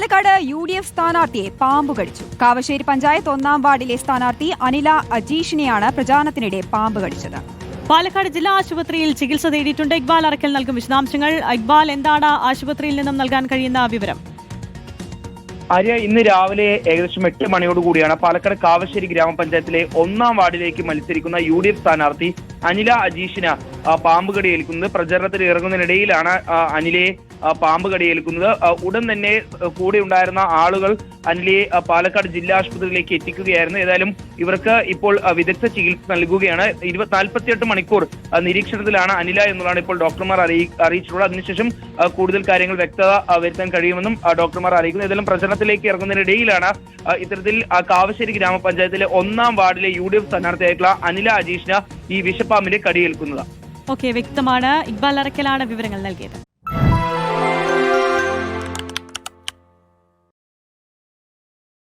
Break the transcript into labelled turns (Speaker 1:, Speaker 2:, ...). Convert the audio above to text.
Speaker 1: Palakkad U D F സ്ഥാനാർത്ഥിയെ പാമ്പ് കടിച്ചു. കാവശ്ശേരി പഞ്ചായത്ത് ഒന്നാം വാർഡിലെ സ്ഥാനാർത്ഥി അനില അജീഷിനെയാണ് പ്രചാരണത്തിനിടെ പാമ്പ് കടിച്ചത്.
Speaker 2: പാലക്കാട് ജില്ലാ ആശുപത്രിയിൽ ചികിത്സ തേടിയിട്ടുണ്ട് ഇക്ബാൽ അറക്കൽ നൽകും വിശദാംശങ്ങൾ. ഇക്ബാൽ എന്താണ് ആശുപത്രിയിൽ നിന്നും നൽകാൻ കഴിയുന്ന വിവരം?
Speaker 3: ആര്യ ഇന്ന് രാവിലെ ഏകദേശം എട്ട് മണിയോട് കൂടിയാണ് പാലക്കാട് കാവശ്ശേരി ഗ്രാമപഞ്ചായത്തിലെ ഒന്നാം വാർഡിലേക്ക് മത്സരിക്കുന്ന യു ഡി എഫ് സ്ഥാനാർത്ഥി അനില അജീഷിന് പാമ്പുകടി പാമ്പ് കടിയേൽക്കുന്നത്. പ്രചരണത്തിൽ ഇറങ്ങുന്നതിനിടയിലാണ് അനിലയെ പാമ്പ് കടിയേൽക്കുന്നത്. ഉടൻ തന്നെ കൂടെ ഉണ്ടായിരുന്ന ആളുകൾ അനിലയെ പാലക്കാട് ജില്ലാ ആശുപത്രിയിലേക്ക് എത്തിക്കുകയായിരുന്നു. ഏതായാലും ഇവർക്ക് ഇപ്പോൾ വിദഗ്ധ ചികിത്സ നൽകുകയാണ്. ഇരുപത്തി നാൽപ്പത്തിയെട്ട് മണിക്കൂർ നിരീക്ഷണത്തിലാണ് അനില എന്നുള്ളതാണ് ഇപ്പോൾ ഡോക്ടർമാർ അറിയി അറിയിച്ചിട്ടുള്ളത്. അതിനുശേഷം കൂടുതൽ കാര്യങ്ങൾ വ്യക്തത വരുത്താൻ കഴിയുമെന്നും ഡോക്ടർമാർ അറിയിക്കുന്നു. ഏതായാലും പ്രചരണത്തിലേക്ക് ഇറങ്ങുന്നതിനിടയിലാണ് ഇത്തരത്തിൽ കാവശ്ശേരി ഗ്രാമപഞ്ചായത്തിലെ ഒന്നാം വാർഡിലെ യു ഡി എഫ് സ്ഥാനാർത്ഥിയായിട്ടുള്ള അനില അജീഷിന് ഈ വിഷപ്പാമ്പിന്റെ കടിയേൽക്കുന്നത്.
Speaker 2: ഓക്കെ വ്യക്തമാണ്. ഇക്ബാൽ അറക്കലാണ് വിവരങ്ങൾ നൽകിയത്.